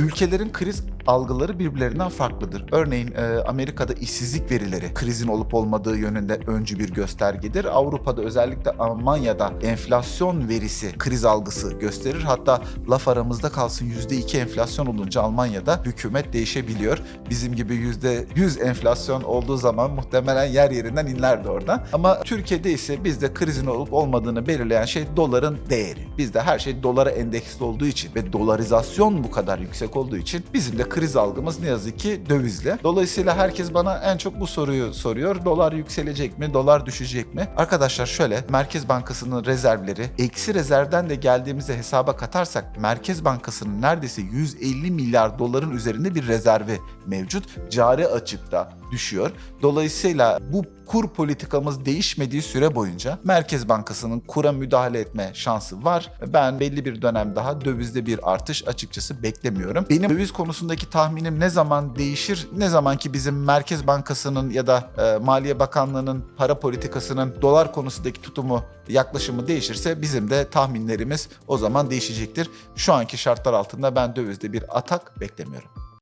ülkelerin kriz algıları birbirlerinden farklıdır. Örneğin e, Amerika'da işsizlik verileri krizin olup olmadığı yönünde öncü bir göstergedir. Avrupa'da özellikle Almanya'da enflasyon verisi kriz algısı gösterir. Hatta laf aramızda kalsın %2 enflasyon olunca Almanya'da hükümet değişebiliyor. Bizim gibi %100 enflasyon olduğu zaman muhtemelen yer yerinden inlerdi orada. Ama Türkiye'de ise bizde krizin olup olmadığını belirleyen şey doların değeri. Bizde her şey dolara endeksli olduğu için ve dolarizasyon bu kadar yüksek olduğu için bizim de kriz algımız ne yazık ki dövizle. Dolayısıyla herkes bana en çok bu soruyu soruyor. Dolar yükselecek mi? Dolar düşecek mi? Arkadaşlar şöyle Merkez Bankası'nın rezervleri eksi rezervden de geldiğimizde hesaba katarsak Merkez Bankası'nın neredeyse 150 milyar doların üzerinde bir rezervi mevcut. Cari açıkta düşüyor. Dolayısıyla bu kur politikamız değişmediği süre boyunca Merkez Bankası'nın kura müdahale etme şansı var. Ben belli bir dönem daha dövizde bir artış açıkçası beklemiyorum. Benim döviz konusundaki tahminim ne zaman değişir? Ne zaman ki bizim Merkez Bankası'nın ya da e, Maliye Bakanlığı'nın para politikasının dolar konusundaki tutumu, yaklaşımı değişirse bizim de tahminlerimiz o zaman değişecektir. Şu anki şartlar altında ben dövizde bir atak beklemiyorum.